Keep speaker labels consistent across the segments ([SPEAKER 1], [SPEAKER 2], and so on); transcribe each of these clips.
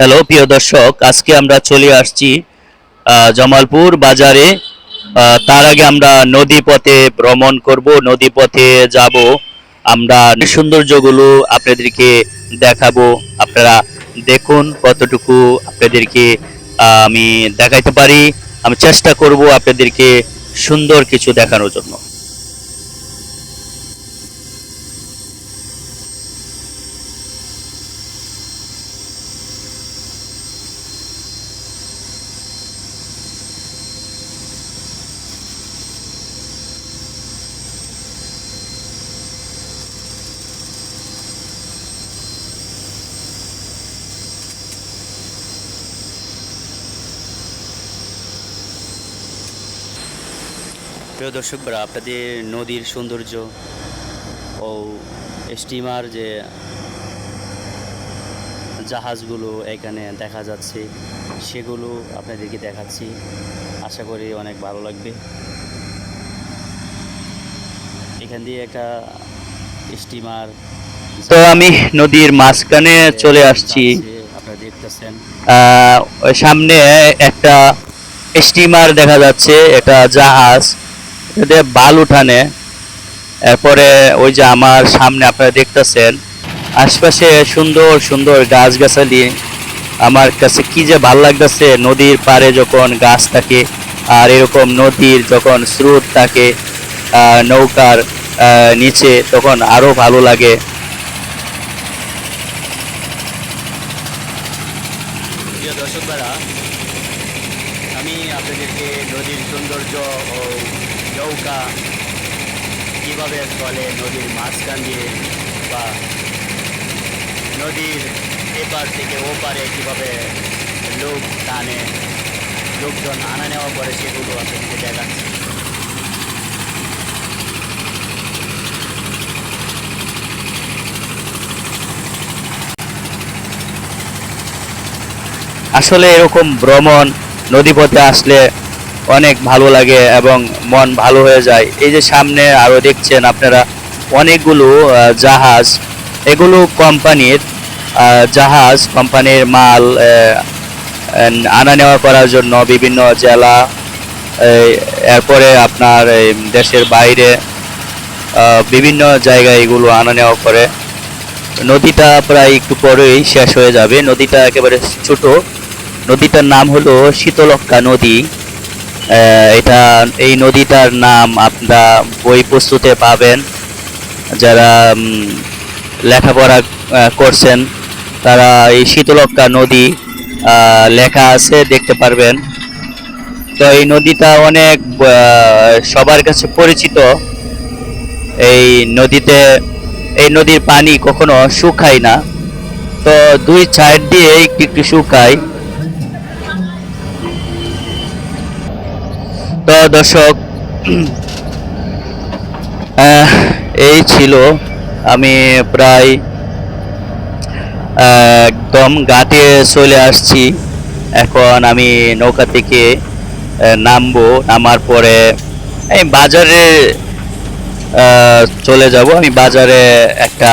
[SPEAKER 1] Hello প্রিয় দর্শক, আজকে আমরা চলে আসছি জামালপুর বাজারে। তার আগে আমরা নদী পথে ভ্রমণ করব নদী পথে যাব। আমরা সৌন্দর্যগুলো আপনাদেরকে দেখাবো। আপনারা দেখুন কতটুকু আপনাদেরকে আমি দেখাইতে পারি। আমি চেষ্টা করব আপনাদেরকে সুন্দর কিছু দেখানোর জন্য। প্রিয় দর্শকরা আপনাদের নদীর সৌন্দর্য ও স্টিমার যে জাহাজগুলো এখানে দেখা যাচ্ছে সেগুলো আপনাদেরকে দেখাচ্ছি। আশা করি অনেক ভালো লাগবে। এখান দিয়ে একটা স্টিমার তো আমি নদীর মাঝখানে চলে আসছি। আপনারা দেখতেছেন। ওই সামনে একটা স্টিমার দেখা যাচ্ছে এটা জাহাজ। এটাতে বাল উঠানে, এরপরে ওই যে আমার সামনে আপনারা দেখতেছেন, আশপাশে সুন্দর সুন্দর গাছগাছালি। আমার কাছে কি যে ভালো লাগতেছে, নদীর পাড়ে যখন গাছ থাকে, আর এরকম নদীর যখন স্রোত থাকে নৌকার নিচে, তখন আরও ভালো লাগে। প্রিয় দর্শকরা আমি আপনাদেরকে নদীর সৌন্দর্য ও নৌকা কীভাবে চলে নদীর মাঝখান দিয়ে বা নদীর এপার থেকে ওপারে কীভাবে লোক টানে, লোকজন আনা নেওয়া করে সেগুলো আপনাদেরকে দেখাচ্ছি। আসলে এরকম ভ্রমণ নদীপথে আসলে অনেক ভালো লাগে এবং মন ভালো হয়ে যায়। এই যে সামনে আরও দেখছেন আপনারা, অনেকগুলো জাহাজ। এগুলো কোম্পানির জাহাজ, কোম্পানির মাল আনা নেওয়া করার জন্য বিভিন্ন জেলা এরপরে আপনার দেশের বাইরে বিভিন্ন জায়গায় এগুলো আনা নেওয়া করে। নদীটা প্রায় একটু পরেই শেষ হয়ে যাবে। নদীটা একেবারে ছোট। নদীটার নাম হলো শীতলক্কা নদী। এটা এই নদীটার নাম আপনারা বই প্রস্তুতে পাবেন। যারা লেখাপড়া করছেন, তারা এই শীতলক্কা নদী লেখা আছে, দেখতে পারবেন। তো এই নদীটা অনেক সবার কাছে পরিচিত। এই নদীতে, এই নদীর পানি কখনো শুকায় না। তো দুই সাইড দিয়ে একটু একটু শুকায়। দর্শক এই ছিল আমি প্রায় একদম ঘাটে চলে আসছি। এখন আমি নৌকা থেকে নামবো, নামার পরে এই বাজারে চলে যাব। আমি বাজারে একটা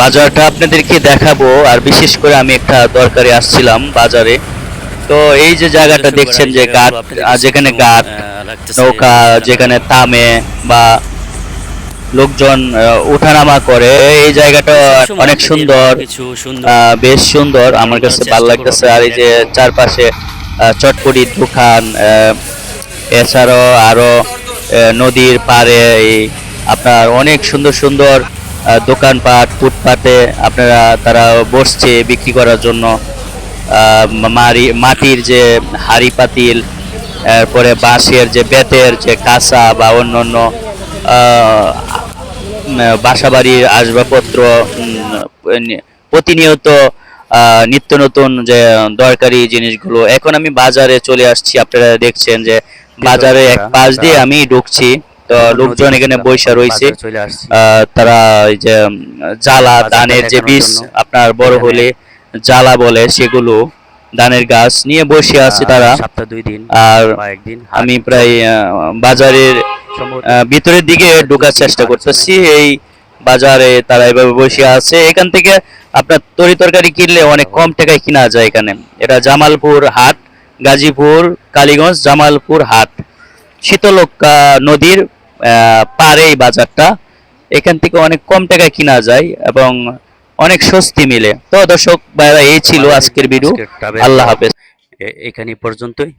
[SPEAKER 1] বাজারটা আপনাদেরকে দেখাবো। আর বিশেষ করে আমি একটা দরকারে আসছিলাম বাজারে। তো এই যে জায়গাটা দেখছেন যে ঘাট যেখানে ঘাট নৌকা যেখানে থামে বা লোকজন ওঠানামা করে এই জায়গাটা অনেক সুন্দর বেশ সুন্দর। আমার কাছে ভালো লাগতেছে। আর এই যে চারপাশে আহ, চটপটির দোকান এছাড়াও আরও নদীর পাড়ে এই আপনার অনেক সুন্দর সুন্দর দোকানপাট ফুটপাতে আপনারা তারা বসছে বিক্রি করার জন্য। মারি- মাটির যে হাড়ি পাতিল এরপরে বাঁশের যে বেতের যে কাঁচা বা অন্য অন্য বাসাবাড়ির আসবাবপত্র প্রতিনিয়ত নিত্য নতুন যে দরকারি জিনিসগুলো। এখন আমি বাজারে চলে আসছি আপনারা দেখছেন যে বাজারে এক পাশ দিয়ে আমি ঢুকছি তো লোকজন এখানে বৈশা রয়েছে। তারা এই যে জ্বালা ধানের যে বীজ আপনার বড় হলে জ্বালা বলে সেগুলো ধানের গাছ নিয়ে বসে আছে তারা।
[SPEAKER 2] সপ্তাহ দুই দিন
[SPEAKER 1] আর
[SPEAKER 2] একদিন
[SPEAKER 1] আমি প্রায় বাজারের ভিতরের দিকে ঢোকার চেষ্টা করতেছি। এই বাজারে তারা এভাবে বসে আছে। এখান থেকে আপনার তরি তরকারি কিনলে অনেক কম টাকায় কিনা যায় এখানে। এটা জামালপুর হাট গাজীপুর কালীগঞ্জ জামালপুর হাট। শীতলক্কা নদীর পাড়ে এই বাজারটা। এখান থেকে অনেক কম টাকায় কিনা যায় এবং অনেক স্বস্তি মিলে। তো দর্শক ভাইরা এই ছিল আজকের ভিডিও আল্লাহ হাফেজ। এখানে পর্যন্তই।